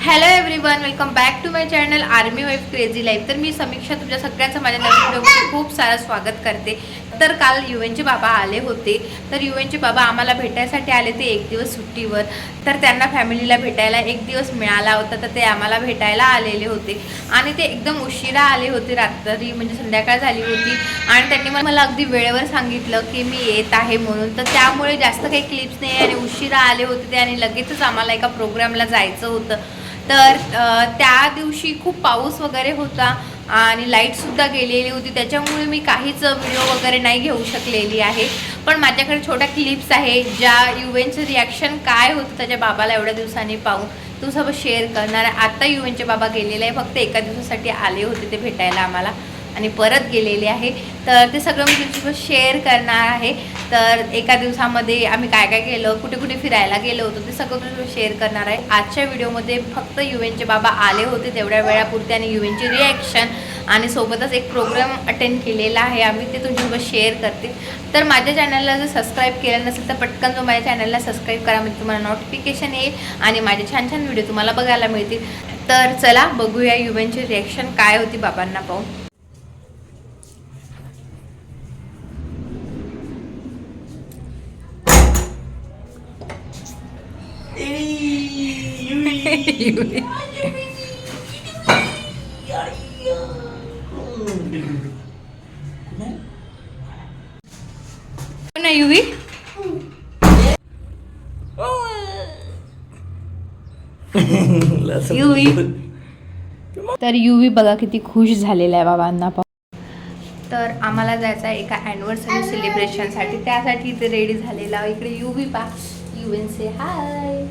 Hello everyone welcome back to my channel army wife crazy life तर मी समीक्षा तुमच्या सगळ्यांचं माझ्या नवीन व्हिडिओमध्ये खूप सारं स्वागत करते. तर काल युएनचे बाबा आले होते. तर युएनचे बाबा आम्हाला भेटायसाठी आले ते एक दिवस सुट्टीवर. तर त्यांना फॅमिलीला भेटायला एक दिवस मिळाला होता तर ते आम्हाला भेटायला आलेले होते. आणि ते एकदम उशिरा आले होते रात्री म्हणजे संध्याकाळ झाली होती. आणि त्यांनी मला- मला अगदी वेळेवर सांगितलं की मी येत आहे म्हणून. तर त्यामुळे जास्त काही क्लिप्स नाही आणि उशिरा आले होते ते आणि लगेचच आम्हाला एका प्रोग्रामला जायचं होतं. तर त्या दिवशी खूप पाऊस वगैरे होता आणि लाईटसुद्धा गेलेली होती. त्याच्यामुळे मी काहीच व्हिडिओ वगैरे नाही घेऊ शकलेली आहे. पण माझ्याकडे छोट्या क्लिप्स आहे. ज्या युवेनचं रिॲक्शन काय होतं त्याच्या बाबाला एवढ्या दिवसांनी पाहून तुझं शेअर करणार आहे आता युएनचे बाबा गेलेले आहे. फक्त एका दिवसासाठी आले होते ते भेटायला आम्हाला. आणि परत गेलेले आहे. तर ते सगळं मी तुमच्यासोबत शेअर करणार आहे. तर एका दिवसामध्ये आम्ही काय काय केलं कुठे कुठे फिरायला गेलो होतो ते सगळं तुमच्यासोबत शेअर करणार आहे. आजच्या व्हिडिओमध्ये फक्त युएनचे बाबा आले होते तेवढ्या वेळापुरते आणि युएनचे रिॲक्शन आणि सोबतच एक प्रोग्राम अटेंड केलेला आहे. आम्ही ते तुमच्यासोबत शेअर करते. तर माझ्या चॅनलला जर सबस्क्राईब केलं नसेल तर पटकन जो माझ्या चॅनलला सबस्क्राईब करा. म्हणजे तुम्हाला नोटिफिकेशन येईल आणि माझे छान छान व्हिडिओ तुम्हाला बघायला मिळतील. तर चला बघूया युएनची रिॲक्शन काय होती बाबांना पाहून. ना युवी युवी तर युवी बघा किती खुश झालेला आहे बाबांना तर आम्हाला जायचं आहे एका अॅनिव्हर्सरी सेलिब्रेशनसाठी त्यासाठी इथे रेडी झालेला इकडे युवी पा युवीन से हाय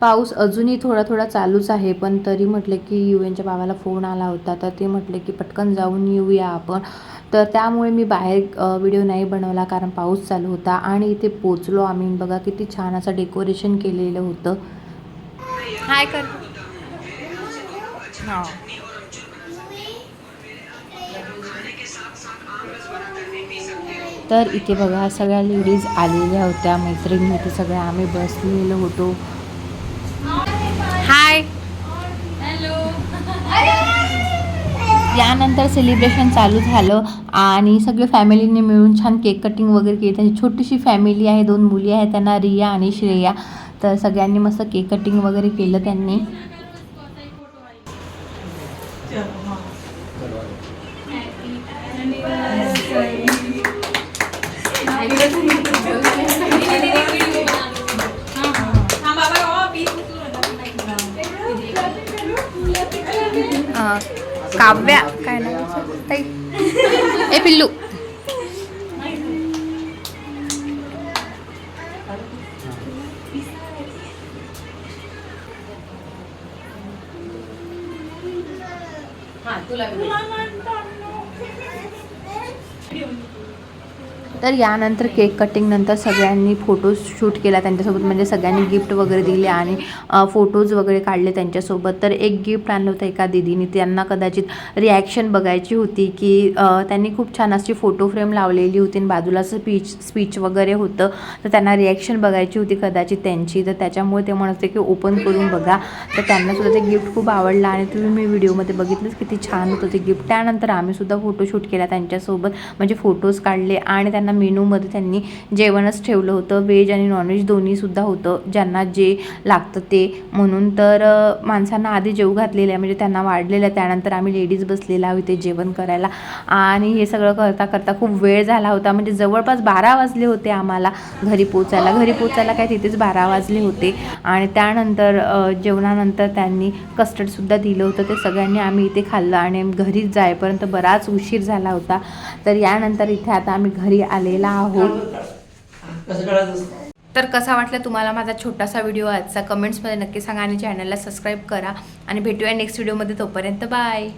पाऊस अजूनही थोडा थोडा चालूच आहे पण तरी म्हटलं की युएनच्या बाबाला फोन आला होता तर ते म्हटले की पटकन जाऊन येऊया आपण. तर त्यामुळे मी बाहेर व्हिडिओ नाही बनवला कारण पाऊस चालू होता आणि इथे पोचलो आम्ही. बघा किती छान असं डेकोरेशन केलेलं होतं. हाय कर. तर इथे बघा सगळ्या लेडीज आलेल्या होत्या मैत्रिणी इथे सगळ्या आम्ही बसलेलो होतो. हाय यानंतर सेलिब्रेशन चालू झालं आणि सगळे फॅमिलीने मिळून छान केक कटिंग वगैरे केली. त्यांची छोटीशी फॅमिली आहे दोन मुली आहेत त्यांना रिया आणि श्रेया. तर सगळ्यांनी मस्त केक कटिंग वगैरे केलं त्यांनी. अं, काव्या काय नाव ताई ए पिल्लू तर यानंतर केक कटिंगनंतर सगळ्यांनी फोटो शूट केला त्यांच्यासोबत. म्हणजे सगळ्यांनी गिफ्ट वगैरे दिले आणि फोटोज वगैरे काढले त्यांच्यासोबत. तर एक गिफ्ट आणलं होतं एका दिदीने. त्यांना कदाचित रिॲक्शन बघायची होती की त्यांनी खूप छान अशी फोटो फ्रेम लावलेली होती आणि बाजूला स्पीच स्पीच वगैरे होतं. तर त्यांना रिॲक्शन बघायची होती कदाचित त्यांची. तर त्याच्यामुळे ते म्हणत होते की ओपन करून बघा. तर त्यांनासुद्धा ते गिफ्ट खूप आवडलं आणि तुम्ही मी व्हिडिओमध्ये बघितलंच किती छान होतं ते गिफ्ट त्यानंतर आम्ही सुद्धा फोटोशूट केला त्यांच्यासोबत. म्हणजे फोटोज काढले आणि त्यांना मेनूमध्ये त्यांनी जेवणच ठेवलं होतं. व्हेज आणि नॉनव्हेज दोन्हीसुद्धा होतं. ज्यांना जे लागतं ते. म्हणून तर माणसांना आधी जेव घातलेलं आहे म्हणजे त्यांना वाढलेलं आहे त्यानंतर आम्ही लेडीज बसलेला आहोत ते जेवण करायला. आणि हे सगळं करता करता खूप वेळ झाला होता. म्हणजे जवळपास बारा वाजले होते आम्हाला घरी पोचायला घरी पोचायला काय तिथेच बारा वाजले होते. आणि त्यानंतर जेवणानंतर त्यांनी कस्टर्डसुद्धा दिलं होतं. ते सगळ्यांनी आम्ही इथे खाल्लं. आणि घरीच जायपर्यंत बराच उशीर झाला होता. तर यानंतर इथे आता आम्ही घरी आलो आलेला आहोत. तर कसा वाटला तुम्हाला माझा छोटासा व्हिडिओ आजचा? कमेंट्समध्ये नक्की सांगा आणि चॅनलला सबस्क्राईब करा. आणि भेटूया नेक्स्ट व्हिडिओमध्ये तोपर्यंत बाय.